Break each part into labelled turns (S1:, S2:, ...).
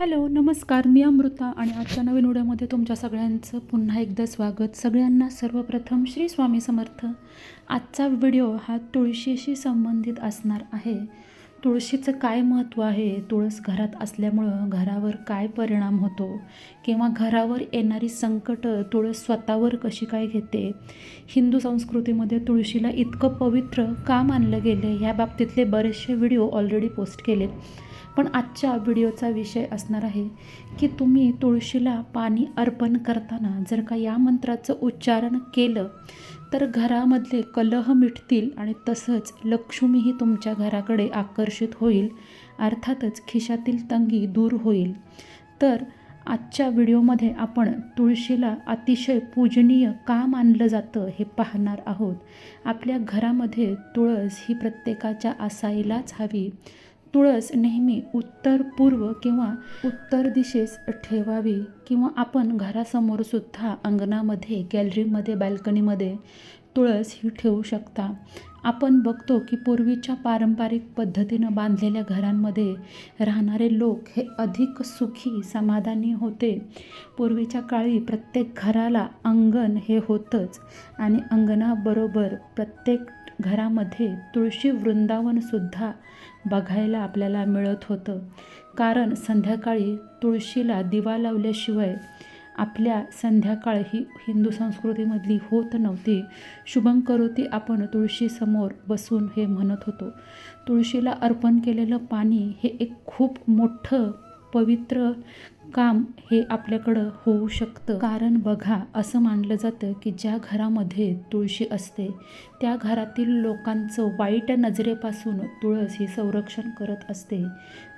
S1: Hello नमस्कार. मी अमृता आणि आजच्या नवीन व्हिडिओमध्ये तुमच्या सगळ्यांचं पुन्हा एकदा स्वागत. सगळ्यांना सर्वप्रथम श्री स्वामी समर्थ. आजचा व्हिडिओ हा तुळशीशी संबंधित असणार आहे. तुळशीचं काय महत्त्व आहे? तुळस घरात असल्यामुळं घरावर काय परिणाम होतो? किंवा घरावर येणारी संकटं तुळस स्वतःवर कशी काय घेते? हिंदू संस्कृतीमध्ये तुळशीला इतकं पवित्र का मानलं गेलं ह्या बाबतीतले बरेचसे व्हिडिओ ऑलरेडी पोस्ट केलेत. पण आजच्या व्हिडिओचा विषय असणार आहे की तुम्ही तुळशीला पाणी अर्पण करताना जर का या मंत्राचं उच्चारण केलं तर घरामधले कलह मिटतील आणि तसंच लक्ष्मीही तुमच्या घराकडे आकर्षित होईल अर्थातच खिशातील तंगी दूर होईल. तर आजच्या व्हिडिओमध्ये आपण तुळशीला अतिशय पूजनीय का मानलं जातं हे पाहणार आहोत. आपल्या घरामध्ये तुळस ही प्रत्येकाच्या असायलाच हवी. तुळस नेहमी उत्तर पूर्व किंवा उत्तर दिशेस ठेवावी किंवा आपण घरासमोर सुद्धा अंगणामध्ये गॅलरीमध्ये बाल्कनीमध्ये तुळस ही ठेवू शकता. आपण बघतो की पूर्वीच्या पारंपरिक पद्धतीनं बांधलेल्या घरांमध्ये राहणारे लोक हे अधिक सुखी समाधानी होते. पूर्वीच्या काळी प्रत्येक घराला अंगण हे होतंच आणि अंगणाबरोबर प्रत्येक घरामध्ये तुळशी वृंदावनसुद्धा बघायला आपल्याला मिळत होतं. कारण संध्याकाळी तुळशीला दिवा लावल्याशिवाय आपल्या संध्याकाळ ही हिंदू संस्कृतीमधली होत नव्हती. शुभं करोती आपण तुळशीसमोर बसून हे म्हणत होतो. तुळशीला अर्पण केलेलं पाणी हे एक खूप मोठं पवित्र काम हे आपल्याकडं होऊ शकतं. कारण बघा असं मानलं जातं की ज्या घरामध्ये तुळशी असते त्या घरातील लोकांचं वाईट नजरेपासून तुळस ही संरक्षण करत असते.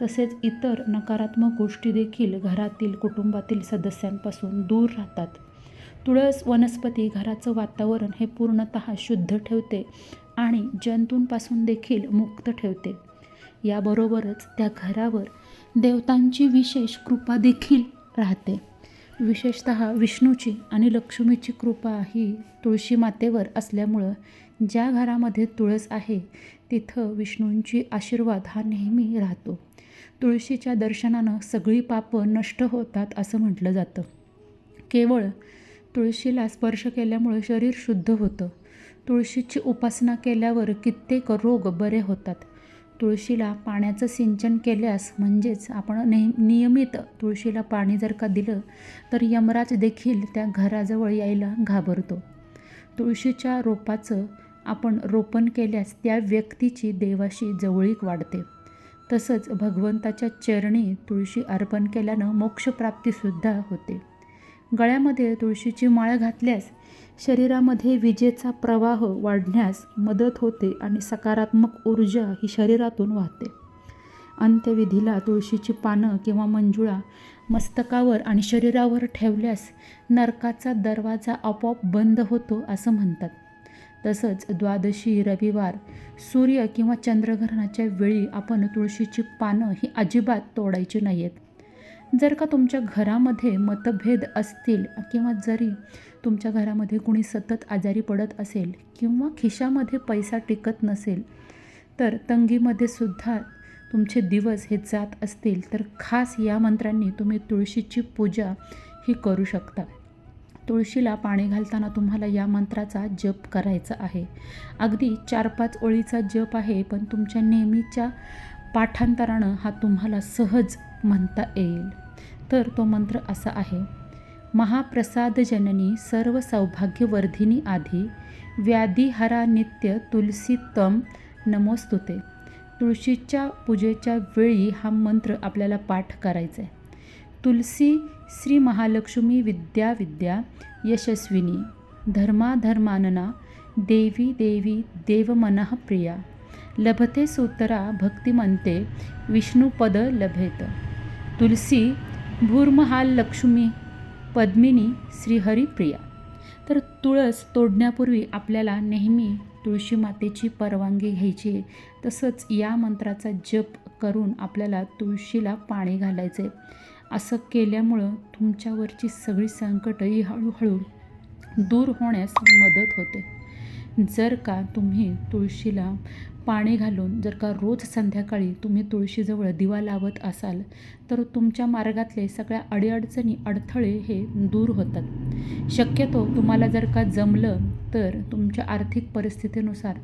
S1: तसेच इतर नकारात्मक गोष्टी देखील घरातील कुटुंबातील सदस्यांपासून दूर राहतात. तुळस वनस्पती घराचं वातावरण हे पूर्णतः शुद्ध ठेवते आणि जंतूंपासून देखील मुक्त ठेवते. याबरोबरच त्या घरावर देवतांची विशेष कृपा देखील राहते. विशेषत विष्णूची आणि लक्ष्मीची कृपा ही तुळशी मातेवर असल्यामुळं ज्या घरामध्ये तुळस आहे तिथं विष्णूंची आशीर्वाद हा नेहमी राहतो. तुळशीच्या दर्शनानं सगळी पापं नष्ट होतात असं म्हटलं जातं. केवळ तुळशीला स्पर्श केल्यामुळे शरीर शुद्ध होतं. तुळशीची उपासना केल्यावर कित्येक रोग बरे होतात. तुळशीला पाण्याचं सिंचन केल्यास म्हणजेच आपण नेह नियमित तुळशीला पाणी जर का दिलं तर यमराज देखील त्या घराजवळ यायला घाबरतो. तुळशीच्या रोपाचं आपण रोपण केल्यास त्या व्यक्तीची देवाशी जवळीक वाढते. तसंच भगवंताच्या चरणी तुळशी अर्पण केल्यानं मोक्षप्राप्तीसुद्धा होते. गळ्यामध्ये तुळशीची माळ घातल्यास शरीरामध्ये विजेचा प्रवाह वाढण्यास मदत होते आणि सकारात्मक ऊर्जा ही शरीरातून वाहते. अंत्यविधीला तुळशीची पानं किंवा मंजुळा मस्तकावर आणि शरीरावर ठेवल्यास नरकाचा दरवाजा आपोआप बंद होतो असं म्हणतात. तसंच द्वादशी रविवार सूर्य किंवा चंद्रग्रहणाच्या वेळी आपण तुळशीची पानं ही अजिबात तोडायची नाही आहेत जर का तुमच्या घरामध्ये मतभेद असतील किंवा जरी तुमच्या घरामध्ये कुणी सतत आजारी पडत असेल किंवा खिशामध्ये पैसा टिकत नसेल तर तंगीमध्ये सुद्धा तुमचे दिवस हे जात असतील. तर खास या मंत्रांनी तुम्ही तुळशीची पूजा ही करू शकता. तुळशीला पाणी घालताना तुम्हाला या मंत्राचा जप करायचा आहे. अगदी चार पाच ओळीचा जप आहे पण तुमच्या नेहमीच्या पाठांतरानं हा तुम्हाला सहज म्हणता येईल. तर तो मंत्र असा आहे महाप्रसादजननी सर्व सौभाग्यवर्धिनी आधी व्याधिहरा नित्य तुलसी तम नमोस्तुते. तुळशीच्या पूजेच्या वेळी हा मंत्र आपल्याला पाठ करायचा आहे तुलसी श्री महालक्ष्मी विद्या विद्या यशस्विनी धर्माधर्मानना देवी देवी देवमनः प्रिया लभते सूतरा भक्तिमंते विष्णुपद लभेत। तुलसी भूर्महाल लक्ष्मी पद्मिनी श्रीहरिप्रिया. तर तुळस तोडण्यापूर्वी आपल्याला नेहमी तुळशी मातेची परवानगी घ्यायची आहे. तसंच या मंत्राचा जप करून आपल्याला तुळशीला पाणी घालायचे असं केल्यामुळं तुमच्यावरची सगळी संकटं ही हळूहळू दूर होण्यास मदत होते. जर का तुम्ही तुळशीला पाणी घालून जर का रोज संध्याकाळी तुम्ही तुळशीजवळ दिवा लावत असाल तर तुमच्या मार्गातले सगळ्या अडीअडचणी अडथळे हे दूर होतात. शक्यतो तुम्हाला जर का जमलं तर तुमच्या आर्थिक परिस्थितीनुसार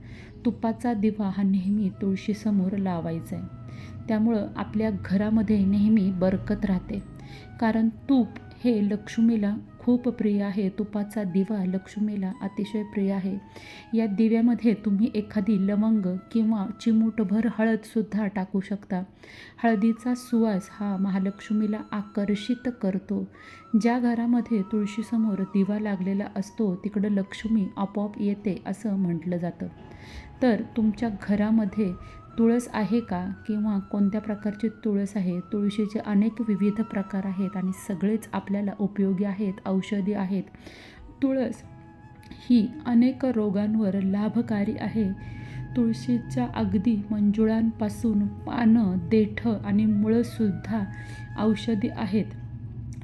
S1: तुपाचा दिवा हा नेहमी तुळशीसमोर लावायचा आहे त्यामुळं आपल्या घरामध्ये नेहमी बरकत राहते. कारण तूप हे लक्ष्मीला खूप प्रिय आहे. तुपाचा दिवा लक्ष्मीला अतिशय प्रिय आहे. या दिव्यामध्ये तुम्ही एखादी लवंग किंवा चिमूटभर हळदसुद्धा टाकू शकता. हळदीचा सुवास हा महालक्ष्मीला आकर्षित करतो. ज्या घरामध्ये तुळशीसमोर दिवा लागलेला असतो तिकडं लक्ष्मी आपोआप येते असं म्हटलं जातं. तर तुमच्या घरामध्ये तुळस आहे का? किंवा कोणत्या प्रकारची तुळस आहे? तुळशीचे अनेक विविध प्रकार आहेत आणि सगळेच आपल्याला उपयोगी आहेत औषधी आहेत. तुळस ही अनेक रोगांवर लाभकारी आहे. तुळशीच्या अगदी मंजुळांपासून पानं देठं आणि मुळंसुद्धा औषधी आहेत.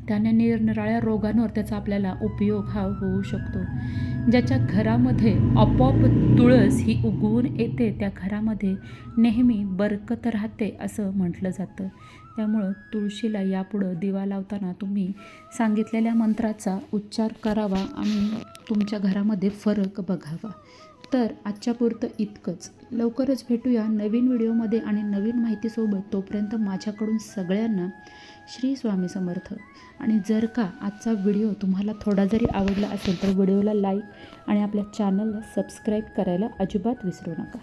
S1: त्याने निरनिराळ्या रोगांवर त्याचा आपल्याला उपयोग हा होऊ शकतो. ज्याच्या घरामध्ये आपोआप तुळस ही उगवून येते त्या घरामध्ये नेहमी बरकत राहते असं म्हटलं जातं. त्यामुळं तुळशीला यापुढं दिवा लावताना तुम्ही सांगितलेल्या मंत्राचा उच्चार करावा आणि तुमच्या घरामध्ये फरक बघावा. तर आजच्यापुरतं इतकंच. लवकरच भेटूया नवीन व्हिडिओमध्ये आणि नवीन माहितीसोबत. तोपर्यंत माझ्याकडून सगळ्यांना श्री स्वामी समर्थ. आणि जर का आजचा व्हिडिओ तुम्हाला थोडा जरी आवडला असेल तर व्हिडिओला लाईक आणि आपल्या चॅनलला सबस्क्राईब करायला अजिबात विसरू नका.